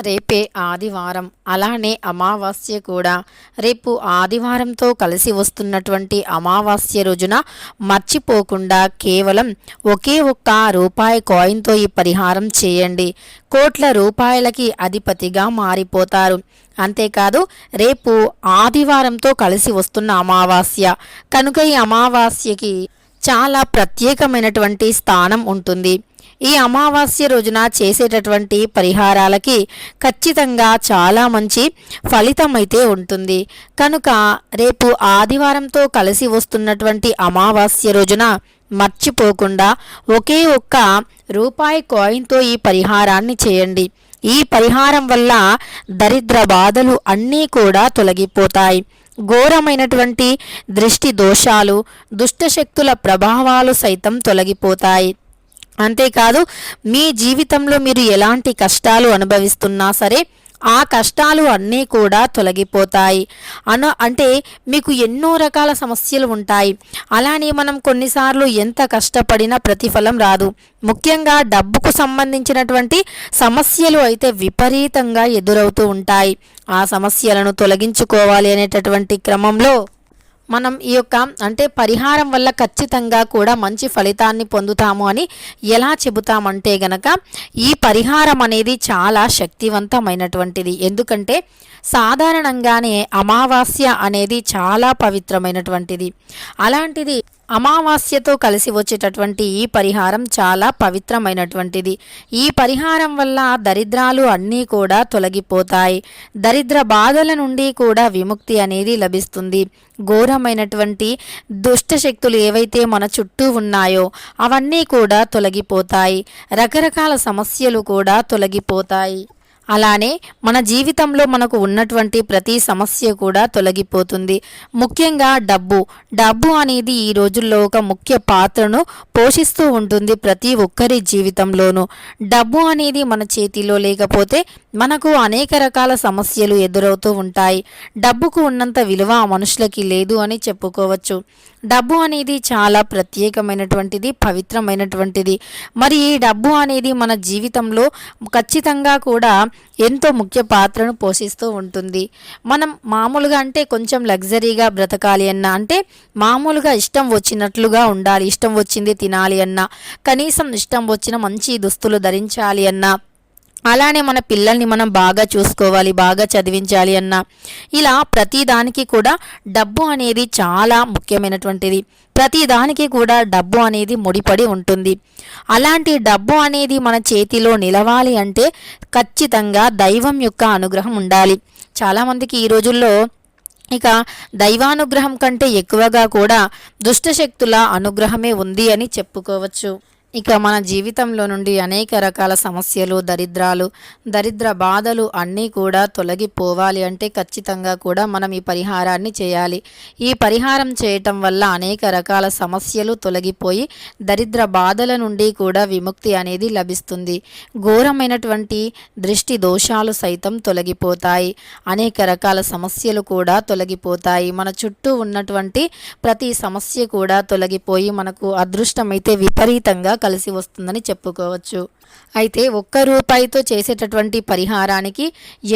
రేపే ఆదివారం. అలానే అమావాస్య కూడా. రేపు ఆదివారంతో కలిసి వస్తున్నటువంటి అమావాస్య రోజున మర్చిపోకుండా కేవలం ఒకే ఒక్క రూపాయి కాయిన్తో ఈ పరిహారం చేయండి. కోట్ల రూపాయలకి అధిపతిగా మారిపోతారు. అంతేకాదు రేపు ఆదివారంతో కలిసి వస్తున్న అమావాస్య. కనుక ఈ అమావాస్యకి చాలా ప్రత్యేకమైనటువంటి స్థానం ఉంటుంది. ఈ అమావాస్య రోజున చేసేటటువంటి పరిహారాలకి ఖచ్చితంగా చాలా మంచి ఫలితం అయితే ఉంటుంది. కనుక రేపు ఆదివారంతో కలిసి వస్తున్నటువంటి అమావాస్య రోజున మర్చిపోకుండా ఒకే ఒక్క రూపాయి కాయిన్తో ఈ పరిహారాన్ని చేయండి. ఈ పరిహారం వల్ల దరిద్ర బాధలు అన్నీ కూడా తొలగిపోతాయి. ఘోరమైనటువంటి దృష్టి దోషాలు దుష్టశక్తుల ప్రభావాలు సైతం తొలగిపోతాయి. అంతేకాదు మీ జీవితంలో మీరు ఎలాంటి కష్టాలు అనుభవిస్తున్నా సరే ఆ కష్టాలు అన్నీ కూడా తొలగిపోతాయి. అన అంటే మీకు ఎన్నో రకాల సమస్యలు ఉంటాయి. అలానే మనం కొన్నిసార్లు ఎంత కష్టపడినా ప్రతిఫలం రాదు. ముఖ్యంగా డబ్బుకు సంబంధించినటువంటి సమస్యలు అయితే విపరీతంగా ఎదురవుతూ ఉంటాయి. ఆ సమస్యలను తొలగించుకోవాలి అనేటటువంటి క్రమంలో మనం ఈ యొక్క అంటే పరిహారం వల్ల ఖచ్చితంగా కూడా మంచి ఫలితాన్ని పొందుతాము అని ఎలా చెబుతామంటే గనక ఈ పరిహారం అనేది చాలా శక్తివంతమైనటువంటిది. ఎందుకంటే సాధారణంగానే అమావాస్య అనేది చాలా పవిత్రమైనటువంటిది. అలాంటిది అమావాస్యతో కలిసి వచ్చేటటువంటి ఈ పరిహారం చాలా పవిత్రమైనటువంటిది. ఈ పరిహారం వల్ల దరిద్రాలు అన్నీ కూడా తొలగిపోతాయి. దరిద్ర బాధల నుండి కూడా విముక్తి అనేది లభిస్తుంది. ఘోరమైనటువంటి దుష్ట శక్తులు ఏవైతే మన చుట్టూ ఉన్నాయో అవన్నీ కూడా తొలగిపోతాయి. రకరకాల సమస్యలు కూడా తొలగిపోతాయి. అలానే మన జీవితంలో మనకు ఉన్నటువంటి ప్రతి సమస్య కూడా తొలగిపోతుంది. ముఖ్యంగా డబ్బు. డబ్బు అనేది ఈ రోజుల్లో ఒక ముఖ్య పాత్రను పోషిస్తూ ఉంటుంది ప్రతి ఒక్కరి జీవితంలోనూ. డబ్బు అనేది మన చేతిలో లేకపోతే మనకు అనేక రకాల సమస్యలు ఎదురవుతూ ఉంటాయి. డబ్బుకు ఉన్నంత విలువ మనుషులకి లేదు అని చెప్పుకోవచ్చు. డబ్బు అనేది చాలా ప్రత్యేకమైనటువంటిది పవిత్రమైనటువంటిది. మరి ఈ డబ్బు అనేది మన జీవితంలో ఖచ్చితంగా కూడా ఎంతో ముఖ్య పాత్రను పోషిస్తూ ఉంటుంది. మనం మామూలుగా అంటే కొంచెం లగ్జరీగా బ్రతకాలి అన్నా అంటే మామూలుగా ఇష్టం వచ్చినట్లుగా ఉండాలి ఇష్టం వచ్చింది తినాలి అన్నా కనీసం ఇష్టం వచ్చిన మంచి దుస్తులు ధరించాలి అన్నా అలానే మన పిల్లల్ని మనం బాగా చూసుకోవాలి బాగా చదివించాలి అన్న ఇలా ప్రతిదానికి కూడా డబ్బు అనేది చాలా ముఖ్యమైనటువంటిది. ప్రతిదానికి కూడా డబ్బు అనేది ముడిపడి ఉంటుంది. అలాంటి డబ్బు అనేది మన చేతిలో నిలవాలి అంటే ఖచ్చితంగా దైవం యొక్క అనుగ్రహం ఉండాలి. చాలామందికి ఈ రోజుల్లో ఇక దైవానుగ్రహం కంటే ఎక్కువగా కూడా దుష్టశక్తుల అనుగ్రహమే ఉంది అని చెప్పుకోవచ్చు. ఇక మన జీవితంలో నుండి అనేక రకాల సమస్యలు దరిద్రాలు దరిద్ర బాధలు అన్నీ కూడా తొలగిపోవాలి అంటే ఖచ్చితంగా కూడా మనం ఈ పరిహారాన్ని చేయాలి. ఈ పరిహారం చేయటం వల్ల అనేక రకాల సమస్యలు తొలగిపోయి దరిద్ర బాధల నుండి కూడా విముక్తి అనేది లభిస్తుంది. ఘోరమైనటువంటి దృష్టి దోషాలు సైతం తొలగిపోతాయి. అనేక రకాల సమస్యలు కూడా తొలగిపోతాయి. మన చుట్టూ ఉన్నటువంటి ప్రతి సమస్య కూడా తొలగిపోయి మనకు అదృష్టమైతే విపరీతంగా కలిసి వస్తుందని చెప్పుకోవచ్చు. అయితే ఒక్క రూపాయితో చేసేటటువంటి పరిహారానికి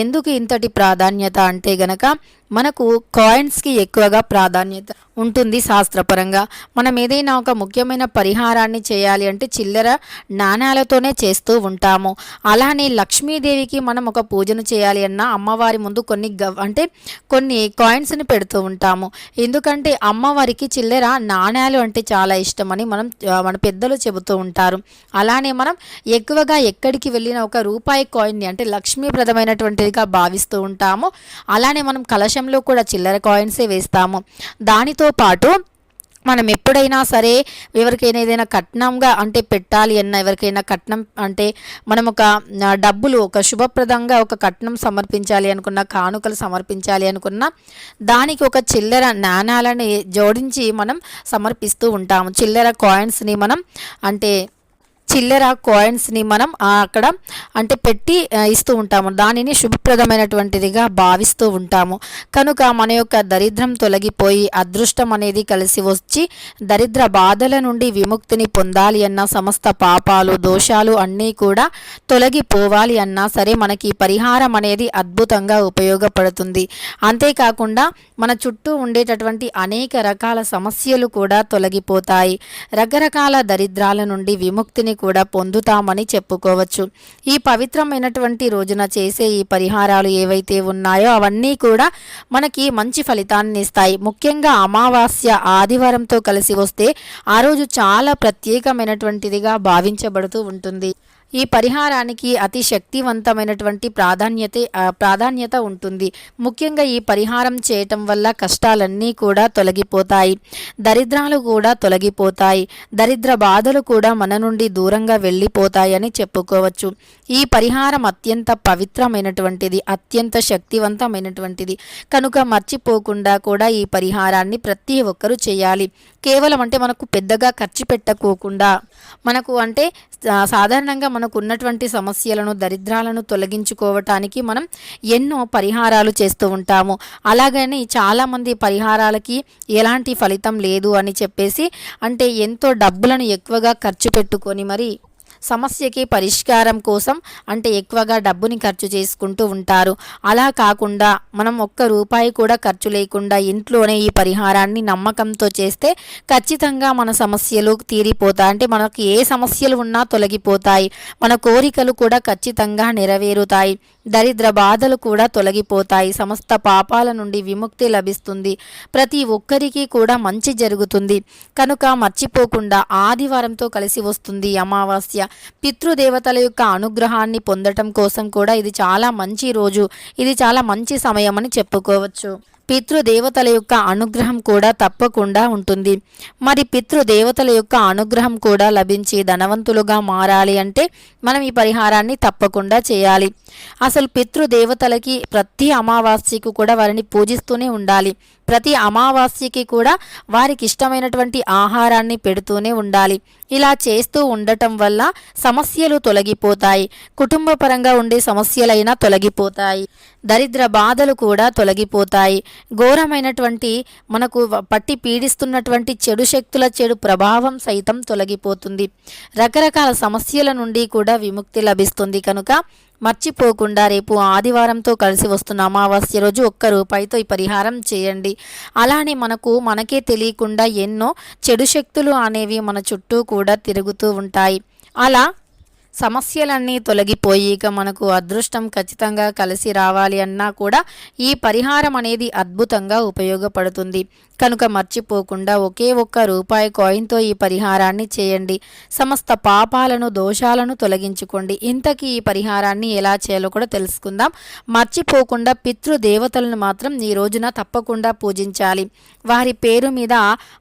ఎందుకు ఇంతటి ప్రాధాన్యత అంటే గనక మనకు కాయిన్స్కి ఎక్కువగా ప్రాధాన్యత ఉంటుంది శాస్త్రపరంగా. మనం ఏదైనా ఒక ముఖ్యమైన పరిహారాన్ని చేయాలి అంటే చిల్లర నాణ్యాలతోనే చేస్తూ ఉంటాము. అలానే లక్ష్మీదేవికి మనం ఒక పూజను చేయాలి అన్న అమ్మవారి ముందు కొన్ని అంటే కొన్ని కాయిన్స్ని పెడుతూ ఉంటాము. ఎందుకంటే అమ్మవారికి చిల్లర నాణ్యాలు అంటే చాలా ఇష్టమని మనం మన పెద్దలు చెబుతూ ఉంటారు. అలానే మనం ఎక్కువగా ఎక్కడికి వెళ్ళిన ఒక రూపాయి కాయిన్ని అంటే లక్ష్మీప్రదమైనటువంటిదిగా భావిస్తూ ఉంటాము. అలానే మనం కలశం విషయంలో కూడా చిల్లర కాయిన్సే వేస్తాము. దానితో పాటు మనం ఎప్పుడైనా సరే ఎవరికైనా ఏదైనా కట్నంగా అంటే పెట్టాలి అన్న ఎవరికైనా కట్నం అంటే మనం ఒక డబ్బులు ఒక శుభప్రదంగా ఒక కట్నం సమర్పించాలి అనుకున్న కానుకలు సమర్పించాలి అనుకున్న దానికి ఒక చిల్లర నాణాలని జోడించి మనం సమర్పిస్తూ ఉంటాము. చిల్లర కాయిన్స్ని మనం అంటే చిల్లర కాయిన్స్ని మనం అక్కడ అంటే పెట్టి ఇస్తూ ఉంటాము. దానిని శుభప్రదమైనటువంటిదిగా భావిస్తూ ఉంటాము. కనుక మన యొక్క దరిద్రం తొలగిపోయి అదృష్టం అనేది కలిసి వచ్చి దరిద్ర బాధల నుండి విముక్తిని పొందాలి అన్న సమస్త పాపాలు దోషాలు అన్నీ కూడా తొలగిపోవాలి అన్నా సరే మనకి పరిహారం అనేది అద్భుతంగా ఉపయోగపడుతుంది. అంతేకాకుండా మన చుట్టూ ఉండేటటువంటి అనేక రకాల సమస్యలు కూడా తొలగిపోతాయి. రకరకాల దరిద్రాల నుండి విముక్తిని కూడా పొందుతామని చెప్పుకోవచ్చు. ఈ పవిత్రమైనటువంటి రోజున చేసే ఈ పరిహారాలు ఏవైతే ఉన్నాయో అవన్నీ కూడా మనకి మంచి ఫలితాన్ని ఇస్తాయి. ముఖ్యంగా అమావాస్య ఆదివారంతో కలిసి వస్తే ఆ రోజు చాలా ప్రత్యేకమైనటువంటిదిగా భావించబడుతూ ఉంటుంది. ఈ పరిహారానికి అతి శక్తివంతమైనటువంటి ప్రాధాన్యత ప్రాధాన్యత ఉంటుంది. ముఖ్యంగా ఈ పరిహారం చేయటం వల్ల కష్టాలన్నీ కూడా తొలగిపోతాయి. దరిద్రాలు కూడా తొలగిపోతాయి. దరిద్ర బాధలు కూడా మన నుండి దూరంగా వెళ్ళిపోతాయని చెప్పుకోవచ్చు. ఈ పరిహారం అత్యంత పవిత్రమైనటువంటిది అత్యంత శక్తివంతమైనటువంటిది. కనుక మర్చిపోకుండా కూడా ఈ పరిహారాన్ని ప్రతి ఒక్కరూ చేయాలి. కేవలం అంటే మనకు పెద్దగా ఖర్చు పెట్టకోకుండా మనకు అంటే సాధారణంగా మనకు ఉన్నటువంటి సమస్యలను దరిద్రాలను తొలగించుకోవటానికి మనం ఎన్నో పరిహారాలు చేస్తూ ఉంటాము. అలాగని చాలామంది పరిహారాలకి ఎలాంటి ఫలితం లేదు అని చెప్పేసి అంటే ఎంతో డబ్బులను ఎక్కువగా ఖర్చు పెట్టుకొని మరి సమస్యకి పరిష్కారం కోసం అంటే ఎక్కువగా డబ్బుని ఖర్చు చేసుకుంటూ ఉంటారు. అలా కాకుండా మనం ఒక్క రూపాయి కూడా ఖర్చు లేకుండా ఇంట్లోనే ఈ పరిహారాన్ని నమ్మకంతో చేస్తే ఖచ్చితంగా మన సమస్యలు తీరిపోతాయి అంటే మనకు ఏ సమస్యలు ఉన్నా తొలగిపోతాయి. మన కోరికలు కూడా ఖచ్చితంగా నెరవేరుతాయి. దరిద్ర బాధలు కూడా తొలగిపోతాయి. సమస్త పాపాల నుండి విముక్తి లభిస్తుంది. ప్రతి ఒక్కరికి కూడా మంచి జరుగుతుంది. కనుక మర్చిపోకుండా ఆదివారంతో కలిసి వస్తుంది అమావాస్య. పితృదేవతల యొక్క అనుగ్రహాన్ని పొందటం కోసం కూడా ఇది చాలా మంచి రోజు. ఇది చాలా మంచి సమయం అని చెప్పుకోవచ్చు. పితృదేవతల యొక్క అనుగ్రహం కూడా తప్పకుండా ఉంటుంది. మరి పితృదేవతల యొక్క అనుగ్రహం కూడా లభించి ధనవంతులుగా మారాలి అంటే మనం ఈ పరిహారాన్ని తప్పకుండా చేయాలి. అసలు పితృదేవతలకి ప్రతి అమావాస్యకు కూడా వారిని పూజిస్తూనే ఉండాలి. ప్రతి అమావాస్యకి కూడా వారికి ఇష్టమైనటువంటి ఆహారాన్ని పెడుతూనే ఉండాలి. ఇలా చేస్తూ ఉండటం వల్ల సమస్యలు తొలగిపోతాయి. కుటుంబ పరంగా ఉండే సమస్యలైనా తొలగిపోతాయి. దరిద్ర బాధలు కూడా తొలగిపోతాయి. ఘోరమైనటువంటి మనకు పట్టి పీడిస్తున్నటువంటి చెడు శక్తుల చెడు ప్రభావం సైతం తొలగిపోతుంది. రకరకాల సమస్యల నుండి కూడా విముక్తి లభిస్తుంది కనుక మర్చిపోకుండా రేపు ఆదివారంతో కలిసి వస్తున్న అమావాస్య రోజు ఒక్క రూపాయితో ఈ పరిహారం చేయండి. అలానే మనకు మనకే తెలియకుండా ఎన్నో చెడు శక్తులు అనేవి మన చుట్టూ కూడా తిరుగుతూ ఉంటాయి. అలా సమస్యలన్నీ తొలగిపోయి ఇక మనకు అదృష్టం ఖచ్చితంగా కలిసి రావాలి అన్నా కూడా ఈ పరిహారం అనేది అద్భుతంగా ఉపయోగపడుతుంది. కనుక మర్చిపోకుండా ఒకే ఒక్క రూపాయి కాయిన్తో ఈ పరిహారాన్ని చేయండి. సమస్త పాపాలను దోషాలను తొలగించుకోండి. ఇంతకీ ఈ పరిహారాన్ని ఎలా చేయాలో కూడా తెలుసుకుందాం. మర్చిపోకుండా పితృదేవతలను మాత్రం ఈ రోజున తప్పకుండా పూజించాలి. వారి పేరు మీద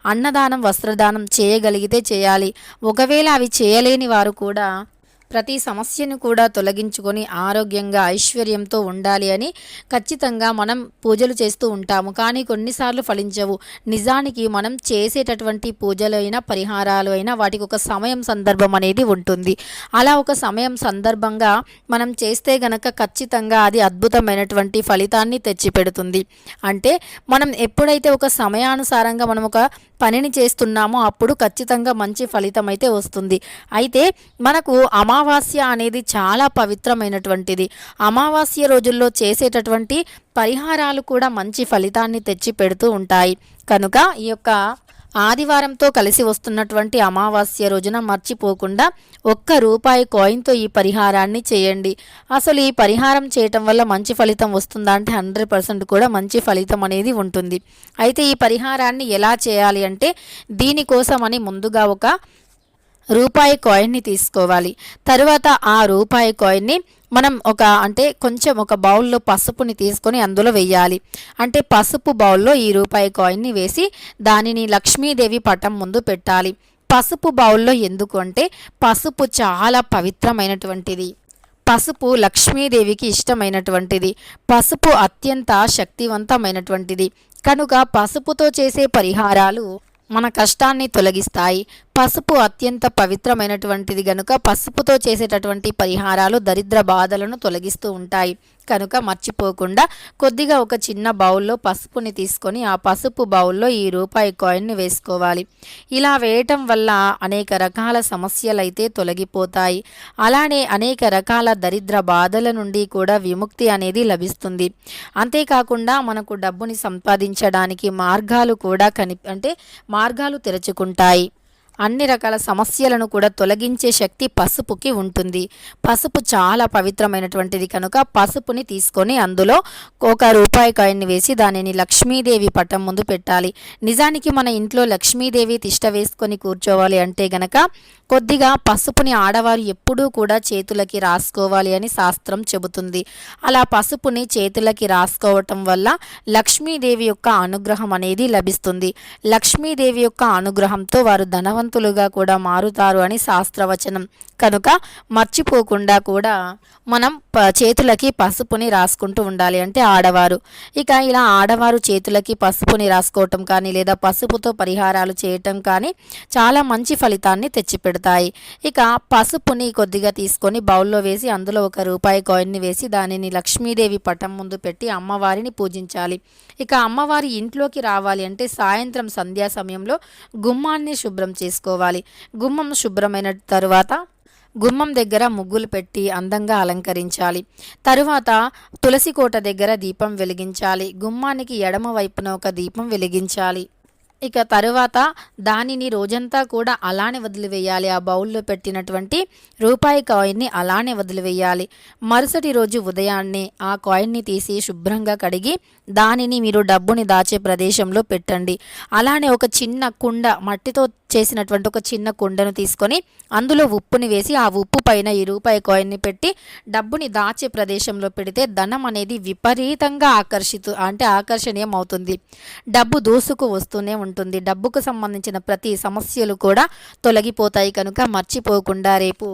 అన్నదానం వస్త్రదానం చేయగలిగితే చేయాలి. ఒకవేళ అవి చేయలేని వారు కూడా ప్రతి సమస్యను కూడా తొలగించుకొని ఆరోగ్యంగా ఐశ్వర్యంతో ఉండాలి అని ఖచ్చితంగా మనం పూజలు చేస్తూ ఉంటాము. కానీ కొన్నిసార్లు ఫలించవు. నిజానికి మనం చేసేటటువంటి పూజలు అయినా పరిహారాలు అయినా వాటికి ఒక సమయం సందర్భం అనేది ఉంటుంది. అలా ఒక సమయం సందర్భంగా మనం చేస్తే గనక ఖచ్చితంగా అది అద్భుతమైనటువంటి ఫలితాన్ని తెచ్చిపెడుతుంది. అంటే మనం ఎప్పుడైతే ఒక సమయానుసారంగా మనం ఒక పనిని చేస్తున్నామో అప్పుడు ఖచ్చితంగా మంచి ఫలితం అయితే వస్తుంది. అయితే మనకు అమా అమావాస్య అనేది చాలా పవిత్రమైనటువంటిది. అమావాస్య రోజుల్లో చేసేటటువంటి పరిహారాలు కూడా మంచి ఫలితాన్ని తెచ్చి పెడుతూ ఉంటాయి. కనుక ఈ యొక్క ఆదివారంతో కలిసి వస్తున్నటువంటి అమావాస్య రోజున మర్చిపోకుండా ఒక్క రూపాయి కాయిన్తో ఈ పరిహారాన్ని చేయండి. అసలు ఈ పరిహారం చేయటం వల్ల మంచి ఫలితం వస్తుందా అంటే హండ్రెడ్ పర్సెంట్ కూడా మంచి ఫలితం అనేది ఉంటుంది. అయితే ఈ పరిహారాన్ని ఎలా చేయాలి అంటే దీనికోసమని ముందుగా ఒక రూపాయి కాయిన్ని తీసుకోవాలి. తరువాత ఆ రూపాయి కాయిన్ని మనం ఒక అంటే కొంచెం ఒక బౌల్లో పసుపుని తీసుకొని అందులో వేయాలి అంటే పసుపు బౌల్లో ఈ రూపాయి కాయిన్ని వేసి దానిని లక్ష్మీదేవి పటం ముందు పెట్టాలి. పసుపు బౌల్లో ఎందుకు అంటే పసుపు చాలా పవిత్రమైనటువంటిది. పసుపు లక్ష్మీదేవికి ఇష్టమైనటువంటిది. పసుపు అత్యంత శక్తివంతమైనటువంటిది. కనుక పసుపుతో చేసే పరిహారాలు మన కష్టాన్ని తొలగిస్తాయి. పసుపు అత్యంత పవిత్రమైనటువంటిది గనుక పసుపుతో చేసేటటువంటి పరిహారాలు దరిద్ర బాధలను తొలగిస్తూ ఉంటాయి. కనుక మర్చిపోకుండా కొద్దిగా ఒక చిన్న బౌల్లో పసుపుని తీసుకొని ఆ పసుపు బౌల్లో ఈ రూపాయి కాయిన్ని వేసుకోవాలి. ఇలా వేయటం వల్ల అనేక రకాల సమస్యలైతే తొలగిపోతాయి. అలానే అనేక రకాల దరిద్ర బాధల నుండి కూడా విముక్తి అనేది లభిస్తుంది. అంతేకాకుండా మనకు డబ్బుని సంపాదించడానికి మార్గాలు కూడా కని అంటే మార్గాలు తెరుచుకుంటాయి. అన్ని రకాల సమస్యలను కూడా తొలగించే శక్తి పసుపుకి ఉంటుంది. పసుపు చాలా పవిత్రమైనటువంటిది కనుక పసుపుని తీసుకొని అందులో ఒక రూపాయి కాయిన్ని వేసి దానిని లక్ష్మీదేవి పటం ముందు పెట్టాలి. నిజానికి మన ఇంట్లో లక్ష్మీదేవి తిష్ట వేసుకొని కూర్చోవాలి అంటే గనక కొద్దిగా పసుపుని ఆడవారు ఎప్పుడూ కూడా చేతులకి రాసుకోవాలి అని శాస్త్రం చెబుతుంది. అలా పసుపుని చేతులకి రాసుకోవటం వల్ల లక్ష్మీదేవి యొక్క అనుగ్రహం అనేది లభిస్తుంది. లక్ష్మీదేవి యొక్క అనుగ్రహంతో వారు ధనవంత ధనవంతులుగా కూడా మారుతారు అని శాస్త్రవచనం. కనుక మర్చిపోకుండా కూడా మనం చేతులకి పసుపుని రాసుకుంటూ ఉండాలి అంటే ఆడవారు. ఇక ఇలా ఆడవారు చేతులకి పసుపుని రాసుకోవటం కానీ లేదా పసుపుతో పరిహారాలు చేయటం కానీ చాలా మంచి ఫలితాన్ని తెచ్చిపెడతాయి. ఇక పసుపుని కొద్దిగా తీసుకొని బౌల్లో వేసి అందులో ఒక రూపాయి కాయిన్ని వేసి దానిని లక్ష్మీదేవి పటం ముందు పెట్టి అమ్మవారిని పూజించాలి. ఇక అమ్మవారి ఇంట్లోకి రావాలి అంటే సాయంత్రం సంధ్యా సమయంలో గుమ్మాన్ని శుభ్రం చేసుకోవాలి. గుమ్మం శుభ్రమైన తరువాత గుమ్మం దగ్గర ముగ్గులు పెట్టి అందంగా అలంకరించాలి. తరువాత తులసి కోట దగ్గర దీపం వెలిగించాలి. గుమ్మానికి ఎడమ వైపున ఒక దీపం వెలిగించాలి. ఇక తరువాత దానిని రోజంతా కూడా అలానే వదిలివేయాలి. ఆ బౌల్లో పెట్టినటువంటి రూపాయి కాయిన్ని అలానే వదిలివేయాలి. మరుసటి రోజు ఉదయాన్నే ఆ కాయిన్ని తీసి శుభ్రంగా కడిగి దానిని మీరు డబ్బుని దాచే ప్రదేశంలో పెట్టండి. అలానే ఒక చిన్న కుండ మట్టితో చేసినటువంటి ఒక చిన్న కుండను తీసుకొని అందులో ఉప్పుని వేసి ఆ ఉప్పు పైన ఈ రూపాయి కాయిన్ని పెట్టి డబ్బుని దాచే ప్రదేశంలో పెడితే ధనం అనేది విపరీతంగా ఆకర్షితు అంటే ఆకర్షణీయం అవుతుంది డబ్బు దోసుకు వస్తూనే ఉంటుంది ఉంటుంది. డబ్బుకు సంబంధించిన ప్రతి సమస్యలు కూడా తొలగిపోతాయి కనుక మర్చిపోకుండా రేపు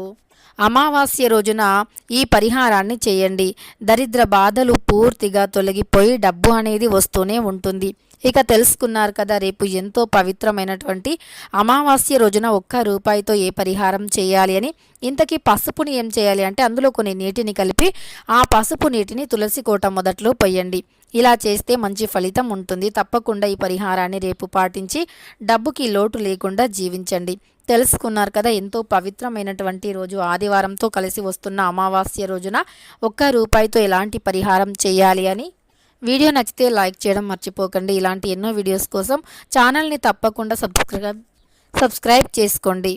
అమావాస్య రోజున ఈ పరిహారాన్ని చేయండి. దరిద్ర బాధలు పూర్తిగా తొలగిపోయి డబ్బు అనేది వస్తూనే ఉంటుంది. ఇక తెలుసుకున్నారు కదా రేపు ఎంతో పవిత్రమైనటువంటి అమావాస్య రోజున ఒక్క రూపాయితో ఏ పరిహారం చేయాలి అని. ఇంతకీ పసుపుని ఏం చేయాలి అంటే అందులో కొన్ని నీటిని కలిపి ఆ పసుపు నీటిని తులసి కోట మొదట్లో పోయండి ఇలా చేస్తే మంచి ఫలితం ఉంటుంది. తప్పకుండా ఈ పరిహారాన్ని రేపు పాటించి డబ్బుకి లోటు లేకుండా జీవించండి. తెలుసుకున్నారు కదా ఎంతో పవిత్రమైనటువంటి రోజు. ఆదివారంతో కలిసి వస్తున్న అమావాస్య రోజున ఒక్క రూపాయితో ఎలాంటి పరిహారం చేయాలి అని వీడియో నచ్చితే లైక్ చేయడం మర్చిపోకండి. ఇలాంటి ఎన్నో వీడియోస్ కోసం ఛానల్ని తప్పకుండా సబ్స్క్రైబ్ సబ్స్క్రైబ్ చేసుకోండి.